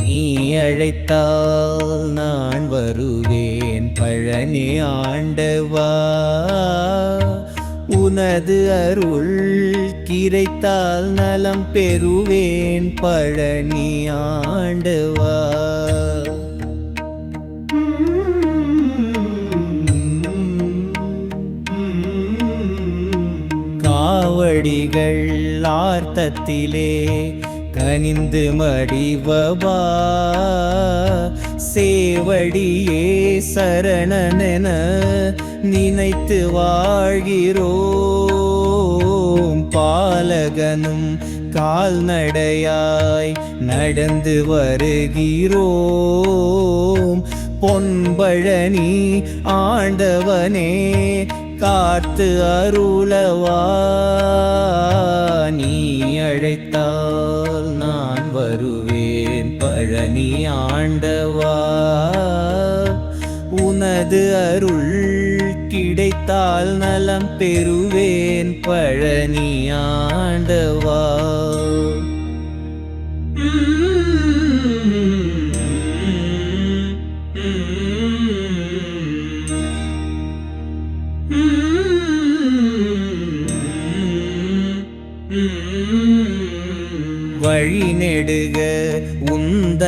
நீ அழைத்தால் நான் வருவேன். பழனி ஆண்டவா உனது அருள் கிடைத்தால் நலம் பெறுவேன். பழனி ஆண்டவா. காவடிகள் ஆர்த்தத்திலே அணிந்து மடிவபா சேவடியே சரணனென நினைத்து வாழ்கிறோம். பாலகனும் கால்நடையாய் நடந்து வருகிறோம். பொன்பழனி ஆண்டவனே காத்து அருளவா? நீ அழைத்த ஆண்டவா உனது அருள் கிடைத்தால் நலம் பெறுவேன் பழனி ஆண்டவா.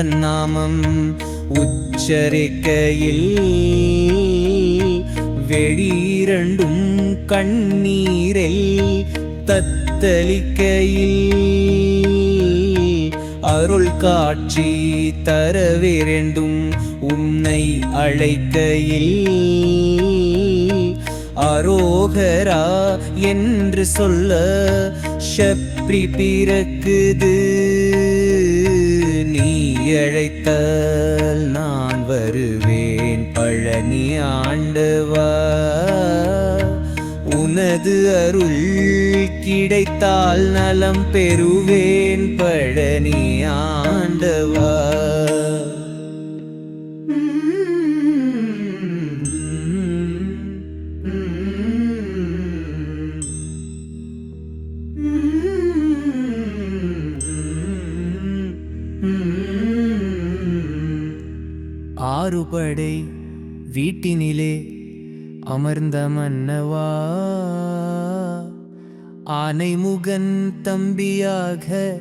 நாமம் உச்சரிக்கையில் வெளியிரண்டும் கண்ணீரில் தத்தளிக்கையில் அருள் காட்சி தரவிரண்டும் உன்னை அழைக்கையில் அரோகரா என்று சொல்ல ஷப்ரி பிறக்குது. அழைத்தல் நான் வருவேன். பழனி ஆண்டவா உனது அருள் கிடைத்தால் நலம் பெறுவேன். பழனி ஆண்டவா. ஆறுபடை வீட்டினிலே அமர்ந்த மன்னவா? ஆனைமுகன் தம்பியாக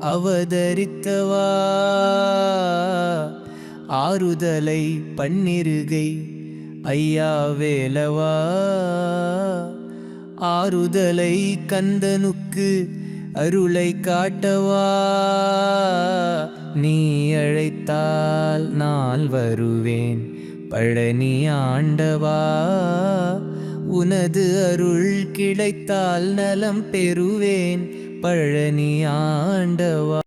அவதரித்தவா? ஆறுதலை பன்னிருகை ஐயா வேலவா? ஆறுதலை கந்தனுக்கு அருளை காட்டவா? நீ அழைத்தால் நான் வருவேன். பழனி ஆண்டவா உனது அருள் கிடைத்தால் நலம் பெறுவேன். பழனி ஆண்டவா.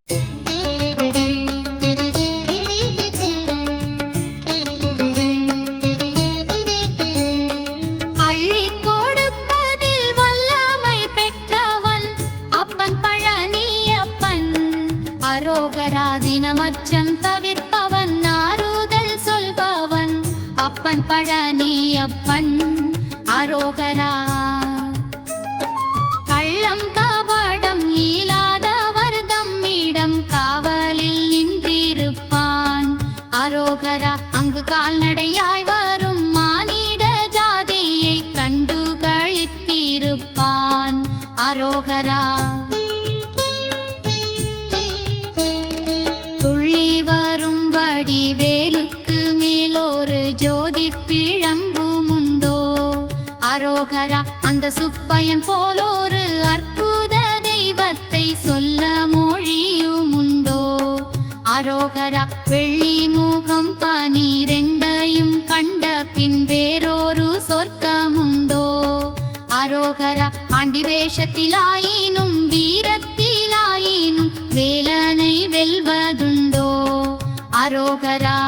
கால்நடையாய் வரும் மானிட ஜாதியை கண்டு கழித்திருப்பான் அரோகரா. துள்ளி வரும் வடிவேலுக்கு மேலொரு ஜோதி பிழம்பும் உண்டோ அரோகரா அந்த சுப்பையன் போலொரு அரோகரா ஆண்டி வேஷத்திலாயினும் வீரத்திலாயினும் வேலனை வெல்வதுண்டோ? அரோகரா.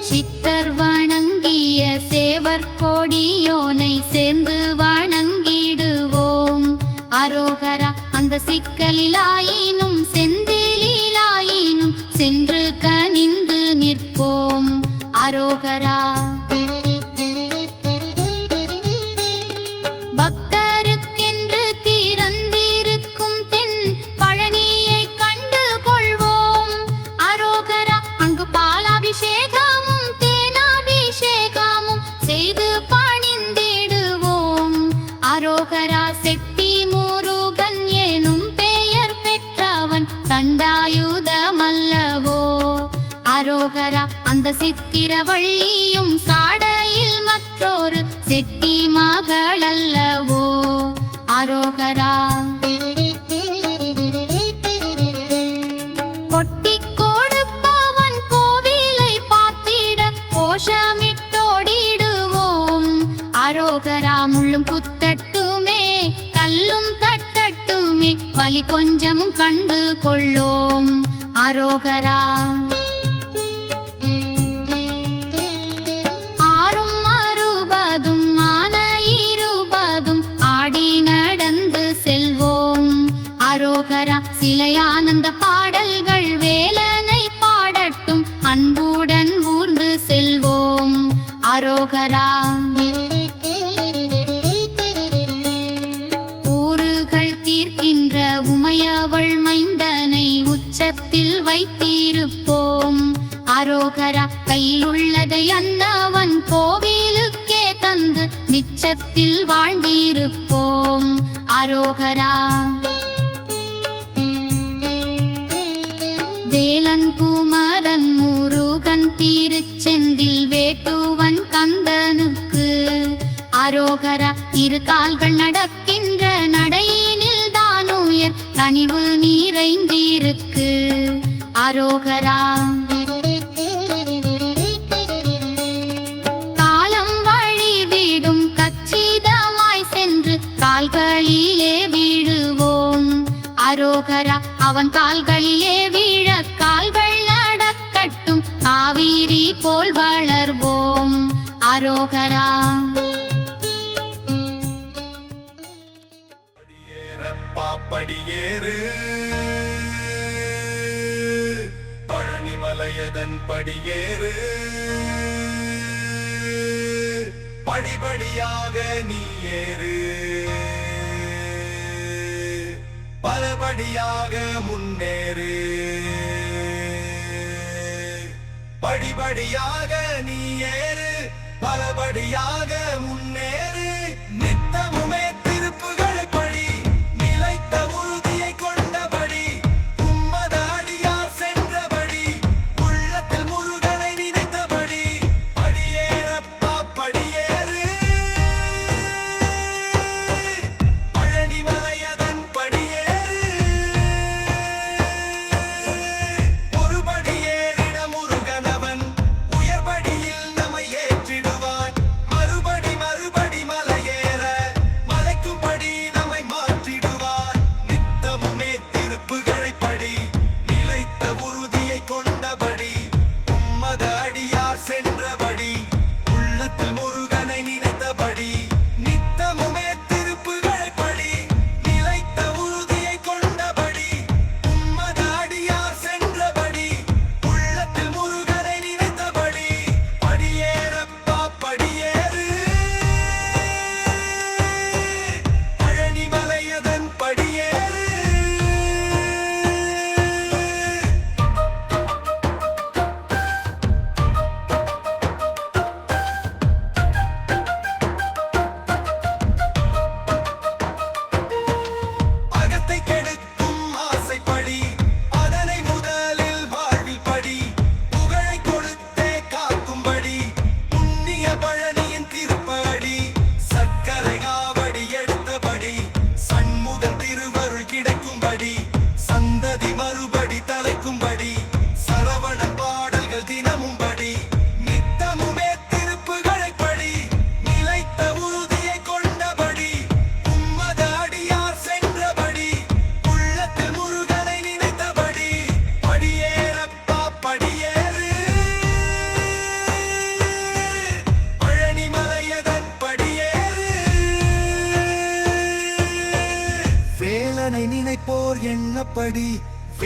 சித்தர் வணங்கிய சேவர் கொடியோனை சேர்ந்து வணங்கிடுவோம். அரோகரா அந்த சிக்கலிலாயினும் செந்திலாயினும் சென்று கனிந்து நிற்போம். அரோகரா. காலும் குத்தட்டுமே கல்லும் தட்டட்டுமே வலி கொஞ்சம் கண்டு கொள்ளோம். அரோகரா. வைத்திருப்போம். அரோகரா கையிலுள்ளதை அண்ணாவன் கோவிலுக்கே தந்து மிச்சத்தில் வாழ்ந்திருப்போம். அரோகரா. வேலன் குமரன் முருகன் திருச்செந்தில் வேட்டுவன் கந்தனுக்கு. அரோகரா இரு கால்கள் நடக்கின்ற நடையினில் தான் உயர் கனிவு ஆரோகரா. காலம் வழி விடும் கச்சிதமாய் சென்று கால்களிலே வீழுவோம். அரோகரா அவன் கால்களிலே வீழ கால்கள் நடக்கட்டும் காவிரி போல் வளர்வோம். அரோகரா படியேறு பழையதன் படியேறு. படிபடியாக நீ ஏறு. பலபடியாக முன்னேறு. படிபடியாக நீ ஏறு. பலபடியாக முன்னேறு.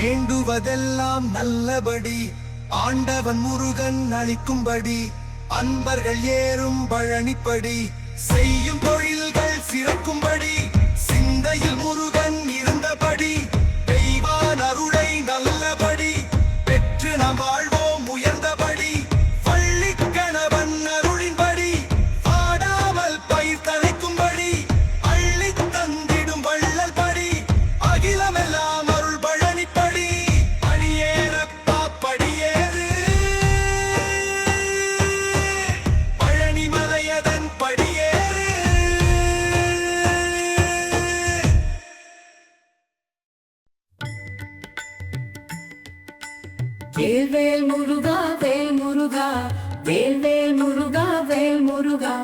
வேண்டுவதெல்லாம் நல்லபடி ஆண்டவன் முருகன் அளிக்கும்படி அன்பர்கள் ஏறும் பழனிப்படி செய்யும் தொழில்கள் வேல்வேல் முருகா வேல் முருகா வேல்வேல் முருகா வேல் முருகா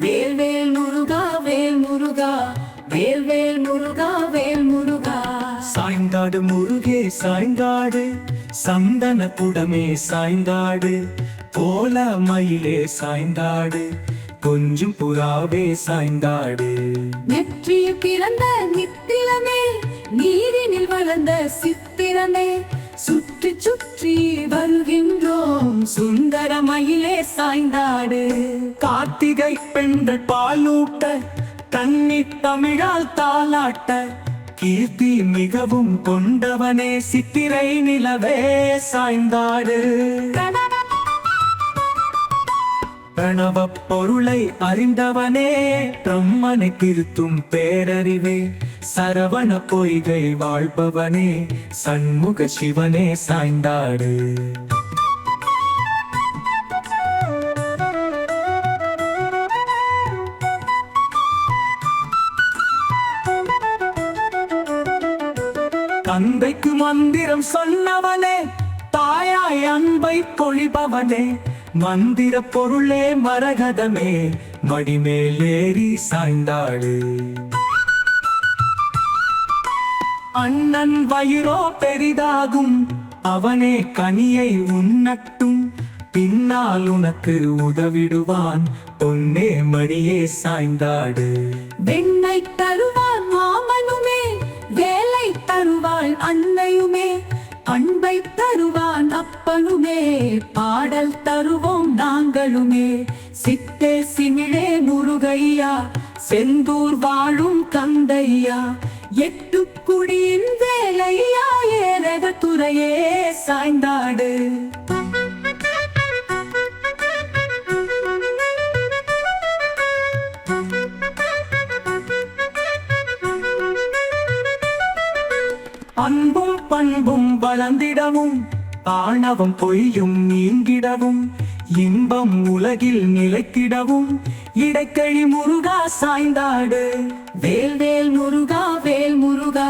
வேல்வேல் முருகா வேல் முருகா வேல்வேல் முருகா வேல் முருகா. சாய்ந்தாடு முருகே சாய்ந்தாடு சந்தன குடமே சாய்ந்தாடு போல மயிலே சாய்ந்தாடு கொஞ்சம் புறாவே சாய்ந்தாடு. நெற்றியில் பிறந்த நித்திலமே நீரினில் வளர்ந்த சித்திரமே சுற்றி சுற்றி வருகின்றோம். சுந்தர மயிலே சாய்ந்தாடு. கார்த்திகை பெண்கள் பாலூட்ட தண்ணி தமிழால் தாளாட்ட. கீர்த்தி மிகவும் கொண்டவனே சித்திரை நிலவே சாய்ந்தாடு. பிரணவ பொருளை அறிந்தவனே பிரம்மனை திருத்தும் பேரறிவே. சரவண பொய்கை வாழ்பவனே சண்முக சிவனே சாய்ந்தாடு. தந்தைக்கு மந்திரம் சொன்னவனே தாயாய் அன்பை பொழிபவனே மந்திர பொருளே மரகதமே மடிமேலேறி சாய்ந்தாடு. அண்ணன் வயிறோ பெரிதாகும் அவனே கனியை உண்ணட்டும். பின்னால் உனக்கு உதவிடுவான் பொன்னே மணியே சாய்ந்தாடு. வெண்ணை தருவான் மாமனுமே வேலை தருவாள் அன்னையுமே. அன்பை தருவான் அப்பனுமே பாடல் தருவோம் நாங்களுமே. சித்தே சிமிழே முருகையா செந்தூர் வாழும் கந்தையா எட்டு குடியின் வேலையா ஏரக துறையே சாய்ந்தாடு. அன்பும் பண்பும் வளர்ந்திடவும் ஆணவம் பொய்யும் நீங்கிடவும் இன்பம் உலகில் நிலைத்திடவும் இடைக்கழி முருகா சாய்ந்தாடு. வேல் வேல் முருகா வேல் முருகா.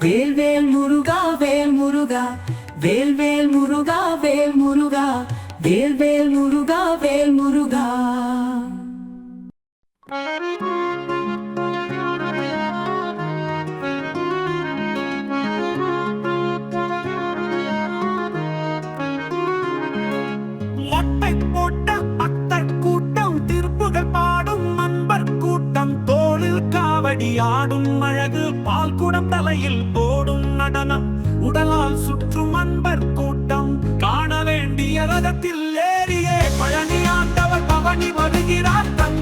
வேல் வேல் முருகா வேல் முருகா. வேல் வேல் முருகா வேல் முருகா. வேல் வேல் முருகா வேல் முருகா. ஆடும் அழகு பால் குடம் தலையில் போடும் நடனம். உடலால் சுற்றும் அன்பர் கூட்டம். காண வேண்டிய ரதத்தில் ஏறியே. பழனி ஆண்டவர் பவனி வருகிறார் தங்க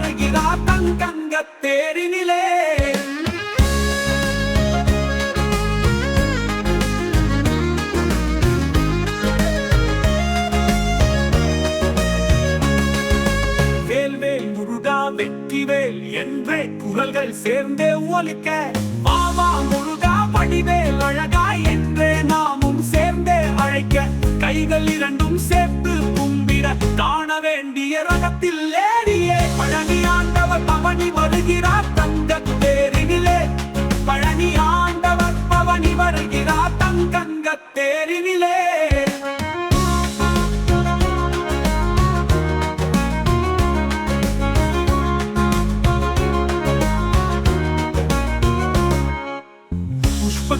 வருகிறார் தங்கங்க தேரினிலே. வேல்வேல் முருகா வெற்றிவேல் என்றே குரல்கள் சேர்ந்தே ஒலிக்க. மாமா முருகா வடிவேல் அழகா என்றே நாமும் சேர்ந்தே அழைக்க. கைகள் இரண்டும் சேர்த்து கும்பிட காண வேண்டிய ரகத்தில் ஏறி ஆண்டவர் பவனி வருகிறார். தங்க தேரினிலே. பழனி ஆண்டவர் பவனி வருகிறார். தங்கங்க தேரினிலே.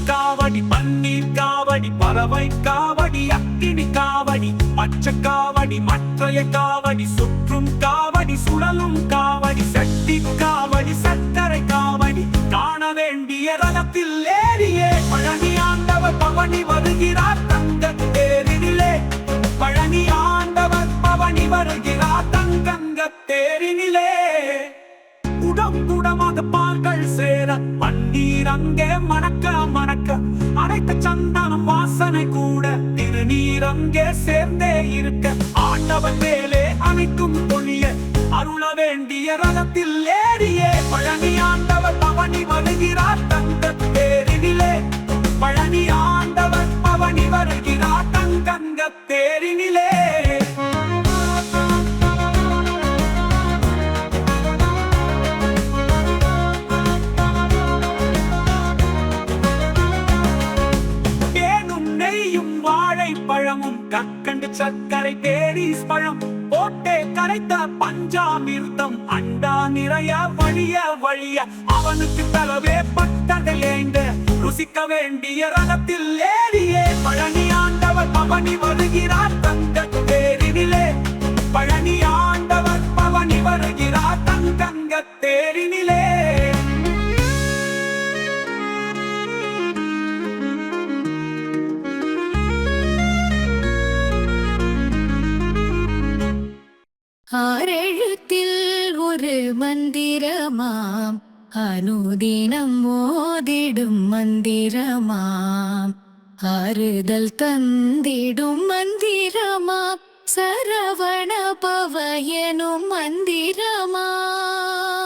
காவடி பன்னீர் காவடி பறவை காவடி அக்கினி காவடி பச்சை காவடி மற்றைய காவடி. காவடி சத்தரை காவடி காண வேண்டிய ரதத்தில் ஏறியே. பழனி ஆண்டவர் பவனி வருகிறார் தங்க தேரினிலே. பழனி ஆண்டவர் பவனி வருகிறார் தங்கங்க தேரினிலே. உடம்புடமாக பால்கள் சேர பன்னீர் அங்கே மணக்க மணக்க. அனைத்த சந்தனம் வாசனை கூட திருநீர் அங்கே சேர்ந்தே இருக்க. ஆண்டவன் மேலே அனைத்தும் அருள வேண்டிய ரதத்தில் ஏறியே. பழனி ஆண்டவர் பவனி வருகிறார் தங்க தேரினிலே. பழனி ஆண்டவர் பவனி வருகிறார் தங்கங்க தேரினிலே. பழமும் கக்கண்டு சர்க்கரை பேரிஸ் பழம். போட்டே கரைத்த பஞ்சாமிர்தம் அண்டா நிறைய வழிய வழிய அவனுக்கு தலவே பட்டதிலேங்க ருசிக்க வேண்டிய ரகத்தில் ஏறியே. பழனி ஆண்டவர் பவனி வருகிறார் தங்க தேரினிலே. பழனி ஆண்டவர் பவனி வருகிறார் தங்கங்க தேரினிலே. ஆரெழுத்தில் ஒரு மந்திரமாம். அனுதினம் மோதிடும் மந்திரமாம். ஆறுதல் தந்திடும் மந்திரமாம். சரவண பவ எனும் மந்திரமாம்.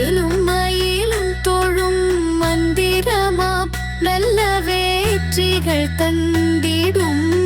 மயிலும் மயிலும் தொழும் மந்திரமாம் நல்ல வேற்றிகள் தந்திடும்.